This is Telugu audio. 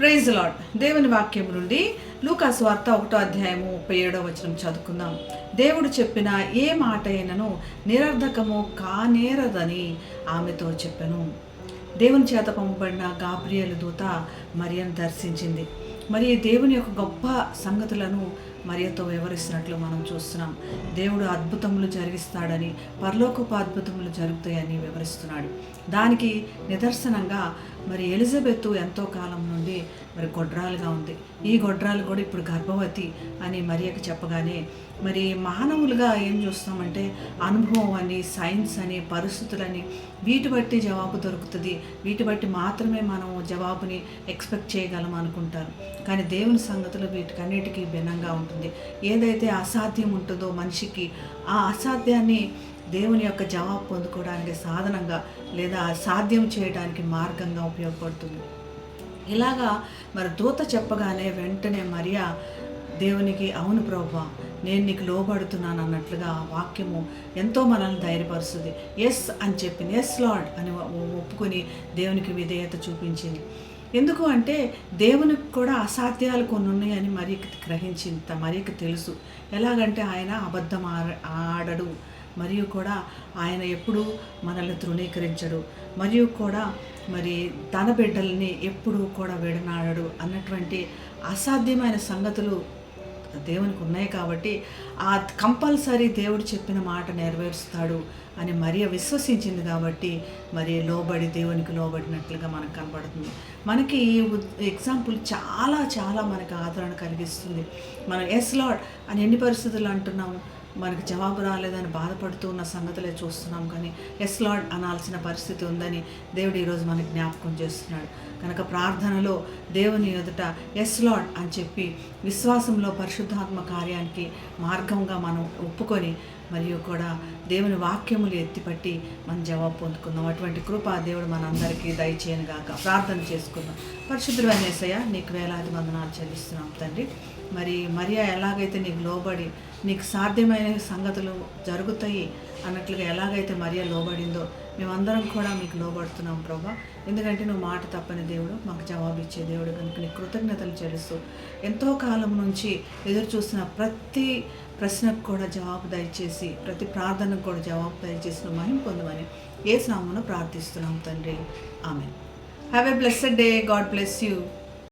ప్రైజ్ లాడ్ దేవుని వాక్యం నుండి లూకాస్ వార్త ఒకటో అధ్యాయము ముప్పై ఏడో వచనం చదువుకుందాం. దేవుడు చెప్పిన ఏ మాట అయినను నిరర్ధకము కానేరదని ఆమెతో చెప్పాను. దేవుని చేత పంపబడిన గాబ్రియలు దూత మరియను దర్శించింది. మరి దేవుని యొక్క గొప్ప సంగతులను మరియతో వివరిస్తున్నట్లు మనం చూస్తున్నాం. దేవుడు అద్భుతములు జరిగిస్తాడని పరలోకపు అద్భుతములు జరుగుతాయని వివరిస్తున్నాడు. దానికి నిదర్శనంగా మరి ఎలిజబెత్ ఎంతో కాలం నుండి మరి గొడ్రాలుగా ఉంది. ఈ గొడ్రాలు కూడా ఇప్పుడు గర్భవతి అని మరియకు చెప్పగానే మరి మానవులుగా ఏం చూస్తామంటే అనుభవం అని సైన్స్ అని పరిస్థితులని వీటి బట్టి జవాబు దొరుకుతుంది. వీటి బట్టి మాత్రమే మనం జవాబుని ఎక్స్పెక్ట్ చేయగలం అనుకుంటారు. కానీ దేవుని సంగతులు వీటికన్నిటికీ భిన్నంగా ఉంటుంది. ఏదైతే అసాధ్యం ఉంటుందో మనిషికి ఆ అసాధ్యాన్ని దేవుని యొక్క జవాబు పొందుకోవడానికి సాధనంగా లేదా సాధ్యం చేయడానికి మార్గంగా ఉపయోగపడుతుంది. ఇలాగా మరి దూత చెప్పగానే వెంటనే మరియా దేవునికి అవును ప్రభా నేను నీకు లోబడుతున్నాను అన్నట్లుగా వాక్యము ఎంతో మనల్ని ధైర్యపరుస్తుంది. ఎస్ అని చెప్పింది ఎస్ లార్డ్ అని ఒప్పుకొని దేవునికి విధేయత చూపించింది. ఎందుకు అంటే దేవునికి కూడా అసాధ్యాలు కొన్ని ఉన్నాయని మరీకి గ్రహించింది మరీకి తెలుసు. ఎలాగంటే ఆయన అబద్ధం ఆడ- ఆడడు. మరియు కూడా ఆయన ఎప్పుడు మనల్ని తృణీకరించడు. మరియు కూడా మరి తన బిడ్డల్ని ఎప్పుడూ కూడా విడనాడడు అన్నటువంటి అసాధ్యమైన సంగతులు దేవునికి ఉన్నాయి కాబట్టి ఆ కంపల్సరీ దేవుడు చెప్పిన మాట నెరవేరుస్తాడు అని మరియ విశ్వసించింది కాబట్టి మరి లోబడి దేవునికి లోబడినట్లుగా మనకు కనబడుతుంది. మనకి ఈ ఎగ్జాంపుల్ చాలా చాలా మనకు ఆదరణ కలిగిస్తుంది. మనం ఎస్ లాడ్ అని ఎన్ని పరిస్థితులు అంటున్నాము? మనకు జవాబు రాలేదని బాధపడుతూ ఉన్న సంగతులే చూస్తున్నాం కానీ ఎస్ లాడ్ అనాల్సిన పరిస్థితి ఉందని దేవుడు ఈరోజు మనకి జ్ఞాపకం చేస్తున్నాడు. కనుక ప్రార్థనలో దేవుని ఎదుట ఎస్ లాడ్ అని చెప్పి విశ్వాసంలో పరిశుద్ధాత్మ కార్యానికి మార్గంగా మనం ఒప్పుకొని మరియు కూడా దేవుని వాక్యములు ఎత్తిపట్టి మనం జవాబు పొందుకుందాం. అటువంటి కృప దేవుడు మనందరికీ దయచేయను గాక. ప్రార్థన చేసుకుందాం. పరిశుద్ధుడు అనేసయ్య నీకు వేలాది వందనాలు చెల్లిస్తున్నాం తండ్రి. మరి మరియా ఎలాగైతే నీకు లోబడి నీకు సాధ్యమైన సంగతులు జరుగుతాయి అన్నట్లుగా ఎలాగైతే మరియా లోబడిందో మేమందరం కూడా మీకు లోబడుతున్నాం ప్రభా. ఎందుకంటే నువ్వు మాట తప్పని దేవుడు మాకు జవాబు ఇచ్చే దేవుడు కనుక నీకు కృతజ్ఞతలు చెల్లిస్తూ ఎంతో కాలం నుంచి ఎదురు చూసిన ప్రతి ప్రశ్నకు కూడా జవాబు దయచేసి ప్రతి ప్రార్థనకు కూడా జవాబు దయచేసిన నువ్వు పొందమని ఏ స్నామను ప్రార్థిస్తున్నాం తండ్రి. ఆమె have a blessed day God bless you